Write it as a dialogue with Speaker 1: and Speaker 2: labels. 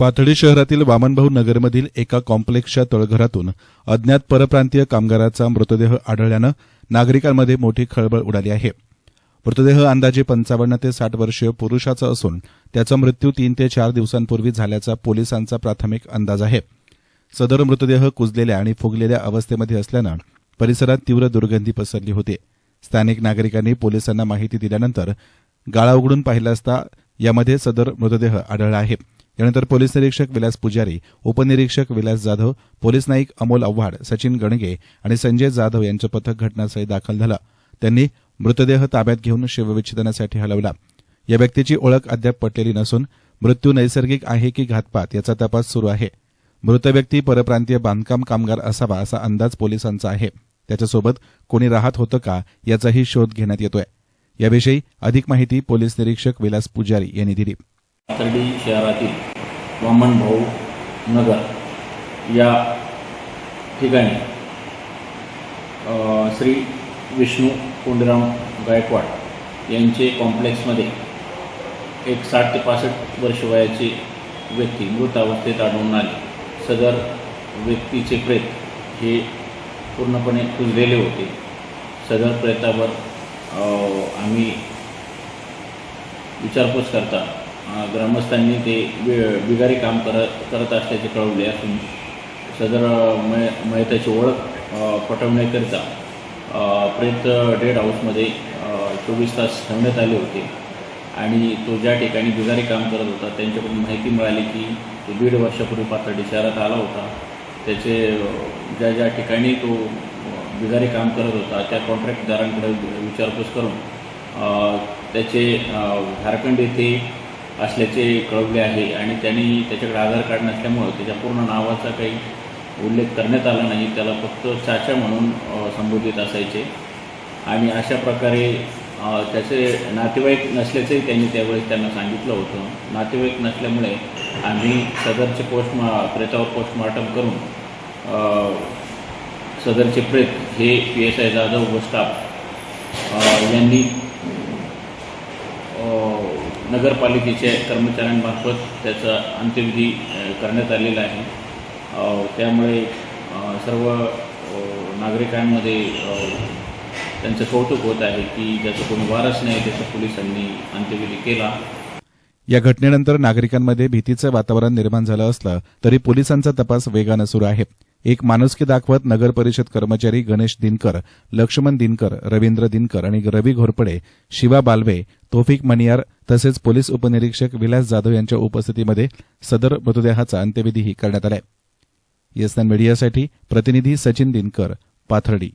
Speaker 1: पाथडी शहरातील वामनभाऊ नगरमधील एका कॉम्प्लेक्सच्या तळघरातून अज्ञात परप्रांतीय कामगाराचा मृतदेह आढळल्यानं नागरिकांमध्ये मोठी खळबळ उडाली आहे. मृतदेह अंदाजे पंचावन्न ते साठ वर्षीय पुरुषाचा असून त्याचा मृत्यू तीन ते चार दिवसांपूर्वी झाल्याचा पोलिसांचा प्राथमिक अंदाज आहे. सदर मृतदेह कुजलेल्या आणि फुगलेल्या अवस्थेमध्ये असल्यानं परिसरात तीव्र दुर्गंधी पसरली होती. स्थानिक नागरिकांनी पोलिसांना माहिती दिल्यानंतर गाळा उघडून पाहिला असता यामध्ये सदर मृतदेह आढळला आहे. यानंतर पोलीस निरीक्षक विलास पुजारी उपनिरीक्षक विलास जाधव पोलीस नाईक अमोल आव्हाड सचिन गणगे आणि संजय जाधव यांचं पथक घटनास्थळी दाखल झालं. त्यांनी मृतदेह ताब्यात घेऊन शिवविच्छेदनासाठी हलवला. या व्यक्तीची ओळख अद्याप पटलेली नसून मृत्यू नैसर्गिक आहे की घातपात याचा तपास सुरू आहे. मृत व्यक्ती परप्रांतीय बांधकाम कामगार असावा असा अंदाज पोलिसांचा आहे. त्याच्यासोबत कोणी राहत होतं का याचाही शोध घेण्यात येतोय. याविषयी अधिक माहिती पोलीस निरीक्षक विलास पुजारी यांनी दिली.
Speaker 2: पाथर्डी शहरातील वामन भाऊ नगर या ठिकाणी श्री विष्णू कोंडीराम गायकवाड यांचे कॉम्प्लेक्समध्ये एक साठ ते पासष्ट वर्ष वयाची व्यक्ती मृत अवस्थेत आढळून आली. सदर व्यक्तीचे प्रेत हे पूर्णपणे कुजलेले होते. सदर प्रेतावर आम्ही विचारपूस करता ग्रामस्थांनी ते बि- बिगारी काम करत करत असल्याचे कळवले असून सदर मय मयताची ओळख पटवण्याकरिता प्रेत डेड हाऊसमध्ये चोवीस तास ठेवण्यात आले होते. आणि तो ज्या ठिकाणी बिगारी काम करत होता त्यांच्याकडून माहिती मिळाली की तो दीड वर्षापूर्वी पाथर्डी शहरात आला होता. त्याचे ज्या ज्या ठिकाणी तो बिगारी काम करत होता त्या कॉन्ट्रॅक्टदारांकडे विचारपूस करून त्याचे झारखंड येथे असल्याचे कळवले आहे आणि त्यांनी त्याच्याकडे आधार कार्ड नसल्यामुळं त्याच्या पूर्ण नावाचा काही उल्लेख करण्यात आला नाही. त्याला फक्त चाचा म्हणून संबोधित असायचे. आणि अशा प्रकारे त्याचे नातेवाईक नसल्याचंही त्यांनी त्यावेळेस त्यांना सांगितलं होतं. नातेवाईक नसल्यामुळे आम्ही सदरचे पोस्टमा प्रेतावर पोस्टमार्टम करून सदरचे प्रेत हे पी एस आय जाधव व स्टाफ यांनी नगरपालिकेच्या कर्मचाऱ्यांमार्फत त्याचा अंत्यविधी करण्यात आलेला आहे. त्यामुळे सर्व नागरिकांमध्ये त्यांचं कौतुक होत आहे की ज्याचा कोणी वारस नाही त्याचा पोलिसांनी अंत्यविधी केला.
Speaker 1: या घटनेनंतर नागरिकांमध्ये भीतीचं वातावरण निर्माण झालं असलं तरी पोलिसांचा तपास वेगानं सुरू आहे. एक माणुसकी दाखवत नगर परिषद कर्मचारी गणेश दिनकर लक्ष्मण दिनकर रवींद्र दिनकर आणि रवी घोरपडे शिवा बालवे तोफिक मनियार तसेच पोलीस उपनिरीक्षक विलास जाधव यांच्या उपस्थितीमध्ये सदर मृतदेहाचा अंत्यविधीही करण्यात आला येसनान मीडियासाठी प्रतिनिधी सचिन दिनकर पाथर्डी.